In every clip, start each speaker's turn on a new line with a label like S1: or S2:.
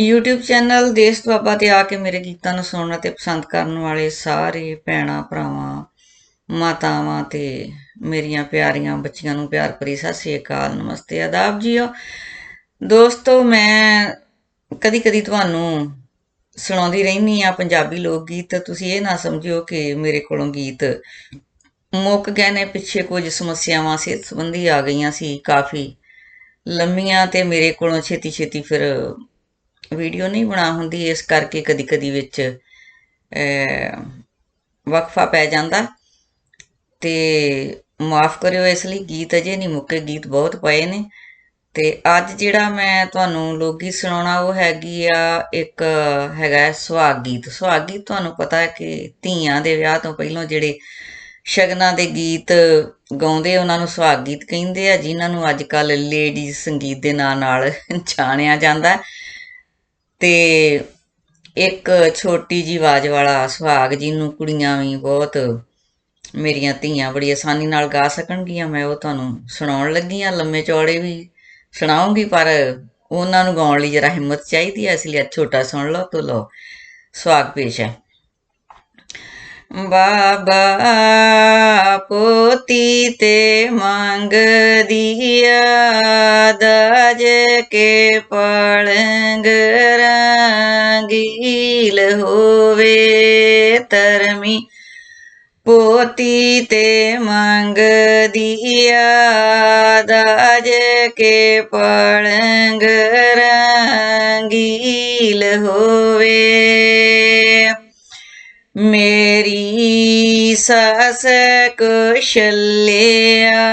S1: YouTube channel ਦੇਸ਼ ਦੁਆਬਾ ਤੇ ਆ ਕੇ ਮੇਰੇ ਗੀਤਾਂ ਨੂੰ ਸੁਣਨ ਅਤੇ ਪਸੰਦ ਕਰਨ ਵਾਲੇ ਸਾਰੇ ਭੈਣਾਂ, ਭਰਾਵਾਂ, ਮਾਤਾਵਾਂ ਤੇ ਮੇਰੀਆਂ ਪਿਆਰੀਆਂ ਬੱਚੀਆਂ ਨੂੰ ਪਿਆਰ ਭਰੀ ਸਤਿ ਸ੍ਰੀ ਅਕਾਲ, ਨਮਸਤੇ, ਆਦਾਬ ਜੀਓ। ਦੋਸਤੋ, ਮੈਂ ਕਦੀ ਕਦੀ ਤੁਹਾਨੂੰ ਸੁਣਾਉਂਦੀ ਰਹਿੰਦੀ ਆ ਪੰਜਾਬੀ ਲੋਕ ਗੀਤ। ਤੁਸੀਂ ਇਹ ਨਾ ਸਮਝਿਓ ਕਿ ਮੇਰੇ ਕੋਲੋਂ ਗੀਤ ਮੁੱਕ ਗਏ ਨੇ, ਪਿੱਛੇ ਕੁਝ ਸਮੱਸਿਆਵਾਂ, ਸਿਹਤ ਸੰਬੰਧੀ ਆ ਗਈਆਂ ਸੀ ਕਾਫੀ ਲੰਮੀਆਂ ਤੇ ਮੇਰੇ ਕੋਲੋਂ ਛੇਤੀ ਛੇਤੀ ਫਿਰ ਵੀਡੀਓ ਨਹੀਂ ਬਣਾ ਹੁੰਦੀ ਇਸ ਕਰਕੇ ਕਦੀ ਕਦੀ ਵਿੱਚ ਅਹ, ਵਕਫਾ ਪੈ ਜਾਂਦਾ। ਤੇ ਮਾਫ ਕਰਿਓ ਇਸ ਲਈ ਗੀਤ ਅਜੇ ਨਹੀਂ ਮੁੱਕੇ ਗੀਤ ਬਹੁਤ ਪਏ ਨੇ। ਤੇ ਅੱਜ ਜਿਹੜਾ ਮੈਂ ਤੁਹਾਨੂੰ ਲੋਕ ਗੀਤ ਸੁਣਾਉਣਾ ਉਹ ਹੈਗੀ ਆ ਇੱਕ ਹੈਗਾ ਸੁਹਾਗ ਗੀਤ। ਸੁਹਾਗ ਗੀਤ ਤੁਹਾਨੂੰ ਪਤਾ ਹੈ ਕਿ ਧੀਆਂ ਦੇ ਵਿਆਹ ਤੋਂ ਪਹਿਲਾਂ ਜਿਹੜੇ ਸ਼ਗਨਾਂ ਦੇ ਗੀਤ ਗਾਉਂਦੇ ਉਹਨਾਂ ਨੂੰ ਸੁਹਾਗ ਗੀਤ ਕਹਿੰਦੇ ਆ ਜਿਨ੍ਹਾਂ ਨੂੰ ਅੱਜ ਕੱਲ ਲੇਡੀਜ਼ ਸੰਗੀਤ ਦੇ ਨਾਂ ਨਾਲ ਜਾਣਿਆ ਜਾਂਦਾ ਹੈ। ਤੇ ਇੱਕ ਛੋਟੀ ਜੀ ਆਵਾਜ਼ ਵਾਲਾ ਸੁਹਾਗ ਜਿਹਨੂੰ ਕੁੜੀਆਂ ਵੀ ਬਹੁਤ ਮੇਰੀਆਂ ਧੀਆਂ ਬੜੀ ਆਸਾਨੀ ਨਾਲ ਗਾ ਸਕਣਗੀਆਂ, ਮੈਂ ਉਹ ਤੁਹਾਨੂੰ ਸੁਣਾਉਣ ਲੱਗੀ ਆ ਲੰਮੇ ਚੌੜੇ ਵੀ ਸੁਣਾਉਂਗੀ, ਪਰ ਉਹਨਾਂ ਨੂੰ ਗਾਉਣ ਲਈ ਜਰਾ ਹਿੰਮਤ ਚਾਹੀਦੀ ਹੈ, ਇਸ ਲਈ ਅੱਜ ਛੋਟਾ ਸੁਣ ਲਓ, ਤੋ ਲਓ, ਸੁਹਾਗ ਪੇਸ਼ ਹੈ। ਬਾਬਾ ਪੋਤੀ ਤੇ ਮੰਗਦੀਆ ਦਾਜ ਕੇ ਪਲੰਗ ਰੰਗੀਲ ਹੋਵੇ ਤਰਮੀ ਪੋਤੀ ਤੇ ਮੰਗਦੀਆ ਦਾਜ ਕੇ ਪਲੰਗ ਰੰਗੀਲ ਹੋਵੇ। ਮੇ ਸੱਸ ਕੁਸ਼ਲਿਆ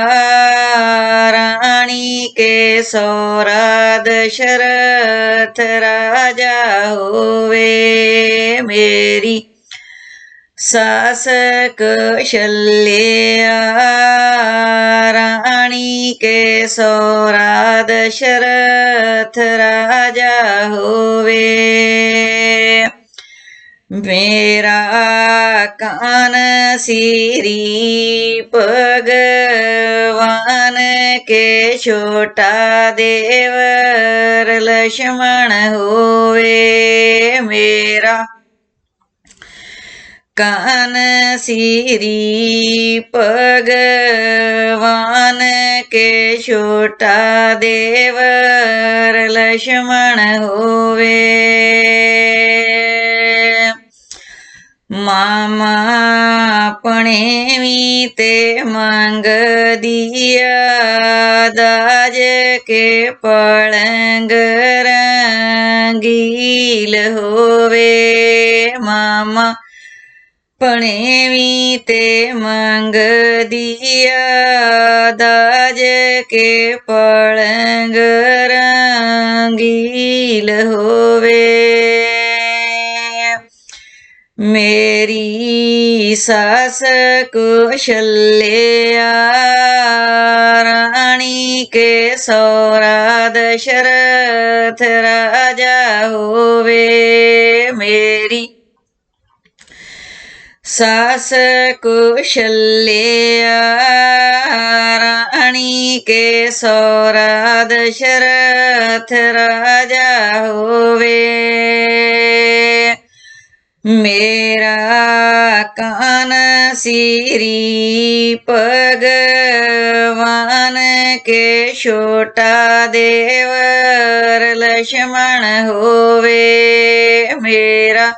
S1: ਰਾਣੀ ਕੇ ਸੋਰਾ ਦਸ਼ਰਥ ਰਾਜਾ ਹੋਵੇ ਮੇਰੀ ਸੱਸ ਕੁਸ਼ਲਿਆ ਰਾਣੀ ਕੇ ਸੋਰਾ ਦਸ਼ਰਥ ਰਾਜਾ ਹੋਵੇ ਮੇਰਾ ਕਾਨ ਸੀਰੀ ਭਗਵਾਨ ਕੇ ਛੋਟਾ ਦੇਵਰ ਲక్ష్మణ ਹੋਵੇ ਮੇਰਾ ਕਾਨ ਸੀਰੀ ਭਗਵਾਨ ਕੇ ਛੋਟਾ ਦੇਵਰ ਲక్ష్మణ ਹੋਵੇ ਮਾਮਾ ਆਪਣੇ ਵੀ ਤੇ ਮੰਗਦੀਆ, ਦਾਜ ਕੇ ਪਲੰਗ ਰੰਗੀਲ ਹੋਵੇ। ਮਾਮਾ ਪਣੇ ਵੀ ਤੇ ਮੰਗਦੀਆ, ਦਾਜ ਕੇ ਪਲੰਗ ਰੰਗੀਲ ਹੋਵੇ। ਮੇਰੀ ਸਸ ਕੁਸ਼ਲਿਆ, ਰਾਣੀ ਕੇ ਸੋਰਾ ਦਸ਼ਰਥ ਰਾਜਾ ਹੋਵੇ ਮੇਰੀ। ਸਸ ਕੁਸ਼ਲਿਆ, ਰਾਣੀ ਕੇ ਸੋਰਾ ਦਸ਼ਰਥ ਰਾਜਾ ਹੋਵੇ ਮੇਰਾ ਕਨ ਸਿਰੀ ਭਗਵਾਨ ਕੇ ਛੋਟਾ ਦੇਵਰ ਲਛਮਣ ਹੋਵੇ। ਮੇਰਾ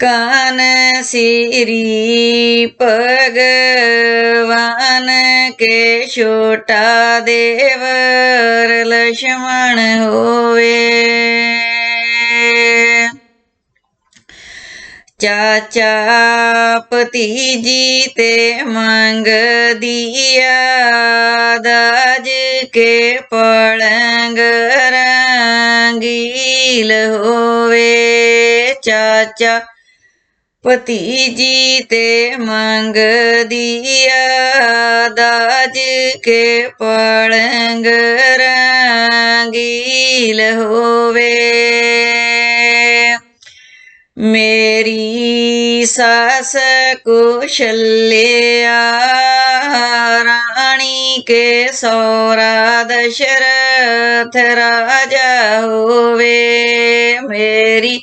S1: ਕਨ ਸਿਰੀ ਭਗਵਾਨ ਕੇ ਛੋਟਾ ਦੇਵਰ ਲਛਮਣ ਹੋਵੇ। ਚਾਚਾ ਭਤੀਜੀ ਤੇ ਮੰਗਦੀਆ ਦਾਜ ਕੇ ਪਲੰਗ ਰੰਗੀਲ ਹੋਵੇ। ਚਾਚਾ ਭਤੀਜੀ ਤੇ ਮੰਗਦੀਆ ਦਾਜ ਕੇ ਪਲੰਗ ਰੰਗੀਲ ਹੋਵੇ। ਮੇ ਸੱਸ ਕੁਸ਼ਲਿਆ, ਰਾਣੀ ਕੇ ਕੇ ਸੋਰਾ ਦਸ਼ਰਥ ਰਾਜਾ ਹੋਵੇ ਮੇਰੀ।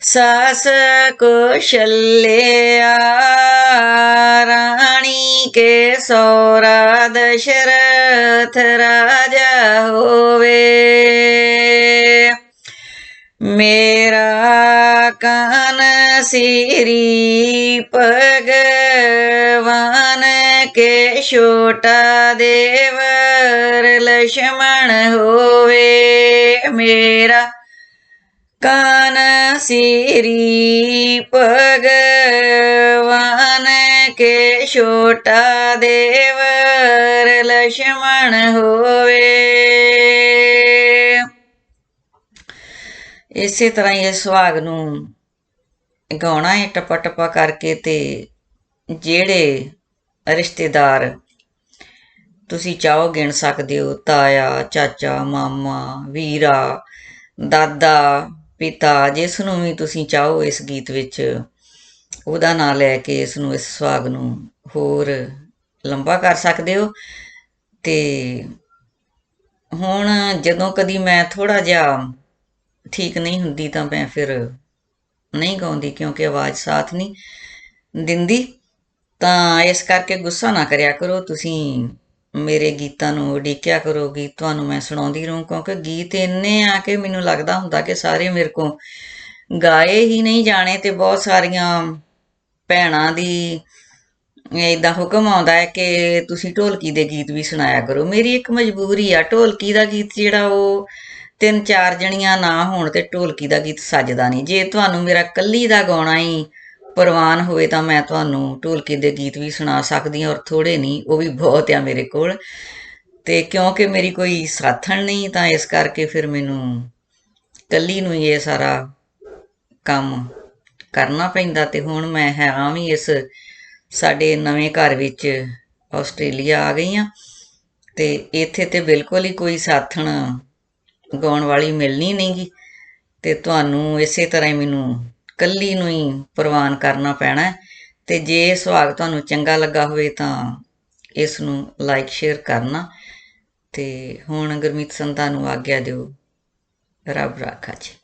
S1: ਸਾਸ ਕੁਸ਼ਲਿਆ, ਰਾਣੀ ਕੇ ਸੋਰਾ ਦਸ਼ਰਥ ਰਾਜਾ ਹੋ श्री भगवान के छोटा देवर लक्ष्मण होवे मेरा कान श्री भगवान के छोटा देवर लक्ष्मण होवे ਇਸੇ ਤਰ੍ਹਾਂ ਇਹ ਸੁਹਾਗ ਨੂੰ ਗਾਉਣਾ ਹੈ ਟਪਾ ਟਪਾ ਕਰਕੇ ਤੇ ਜਿਹੜੇ ਰਿਸ਼ਤੇਦਾਰ ਤੁਸੀਂ ਚਾਹੋ ਗਿਣ ਸਕਦੇ ਹੋ, ਤਾਇਆ, ਚਾਚਾ, ਮਾਮਾ, ਵੀਰਾ, ਦਾਦਾ, ਪਿਤਾ, ਜਿਸ ਨੂੰ ਵੀ ਤੁਸੀਂ ਚਾਹੋ ਇਸ ਗੀਤ ਵਿੱਚ, ਉਹਦਾ ਨਾਂ ਲੈ ਕੇ ਇਸ ਨੂੰ ਇਸ ਸੁਆਗ ਨੂੰ ਹੋਰ ਲੰਬਾ ਕਰ ਸਕਦੇ ਹੋ। ਤੇ ਹੁਣ ਜਦੋਂ ਕਦੀ ਮੈਂ ਥੋੜਾ ਜਿਹਾ ਠੀਕ ਨਹੀਂ ਹੁੰਦੀ ਤਾਂ ਮੈਂ ਫਿਰ ਨਹੀਂ ਗਾਉਂਦੀ ਕਿਉਂਕਿ ਆਵਾਜ਼ ਸਾਥ ਨਹੀਂ ਦਿੰਦੀ, ਤਾਂ ਇਸ ਕਰਕੇ ਗੁੱਸਾ ਨਾ ਕਰਿਆ ਕਰੋ। ਤੁਸੀਂ ਮੇਰੇ ਗੀਤਾਂ ਨੂੰ ਉਡੀਕਿਆ ਕਰੋ, ਗੀਤ ਤੁਹਾਨੂੰ ਮੈਂ ਸੁਣਾਉਂਦੀ ਰਹੂੰ, ਕਿਉਂਕਿ ਗੀਤ ਇੰਨੇ ਆ ਕਿ ਮੈਨੂੰ ਲੱਗਦਾ ਹੁੰਦਾ ਕਿ ਸਾਰੇ ਮੇਰੇ ਕੋ ਗਾਏ ਹੀ ਨਹੀਂ ਜਾਣੇ ਤੇ ਬਹੁਤ ਸਾਰੀਆਂ ਭੈਣਾਂ ਦੀ ਇਦਾਂ ਹੁਕਮ ਆਉਂਦਾ ਹੈ ਕਿ ਤੁਸੀਂ ਢੋਲਕੀ ਦੇ ਗੀਤ ਵੀ ਸੁਣਾਇਆ ਕਰੋ। ਮੇਰੀ ਇੱਕ ਮਜਬੂਰੀ ਆ, ਢੋਲਕੀ ਦਾ ਗੀਤ ਜਿਹੜਾ ਉਹ ਤਿੰਨ ਚਾਰ ਜਣੀਆਂ ਨਾ ਹੋਣ ਤੇ ਢੋਲਕੀ ਦਾ ਗੀਤ ਸੱਜਦਾ ਨਹੀਂ। ਜੇ ਤੁਹਾਨੂੰ ਮੇਰਾ ਕੱਲੀ ਦਾ ਗਾਉਣਾ ਹੀ ਪ੍ਰਵਾਨ ਹੋਵੇ ਤਾਂ ਮੈਂ ਤੁਹਾਨੂੰ ਢੋਲਕੀ ਦੇ ਗੀਤ ਵੀ ਸੁਣਾ ਸਕਦੀ ਹਾਂ ਔਰ ਥੋੜੇ ਨਹੀਂ, ਉਹ ਵੀ ਬਹੁਤ ਆ ਮੇਰੇ ਕੋਲ। ਤੇ ਕਿਉਂਕਿ ਮੇਰੀ ਕੋਈ ਸਾਥਣ ਨਹੀਂ, ਤਾਂ ਇਸ ਕਰਕੇ ਫਿਰ ਮੈਨੂੰ ਕੱਲੀ ਨੂੰ ਹੀ ਇਹ ਸਾਰਾ ਕੰਮ ਕਰਨਾ ਪੈਂਦਾ ਤੇ ਹੁਣ ਮੈਂ ਹੈਗਾ ਵੀ ਇਸ ਸਾਡੇ ਨਵੇਂ ਘਰ ਵਿੱਚ ਆਸਟ੍ਰੇਲੀਆ ਆ ਗਈ ਆ ਤੇ ਇੱਥੇ ਤੇ ਬਿਲਕੁਲ ਹੀ ਕੋਈ ਸਾਥਣ ਗਾਉਣ ਵਾਲੀ ਮਿਲਣੀ ਨਹੀਂਗੀ ਤੇ ਤੁਹਾਨੂੰ ਇਸੇ ਤਰ੍ਹਾਂ ਹੀ ਮੈਨੂੰ ਕੱਲੀ ਨੂੰ ਹੀ ਪ੍ਰਵਾਨ ਕਰਨਾ ਪੈਣਾ ਹੈ। ਤੇ ਜੇ ਸੁਹਾਗ ਤੁਹਾਨੂੰ ਚੰਗਾ ਲੱਗਾ ਹੋਵੇ ਤਾਂ ਇਸ ਨੂੰ ਲਾਈਕ ਸ਼ੇਅਰ ਕਰਨਾ ਤੇ ਹੁਣ ਗੁਰਮੀਤ ਸੰਧਾ ਨੂੰ ਆਗਿਆ ਦਿਓ। ਰੱਬ ਰਾਖਾ ਜੀ।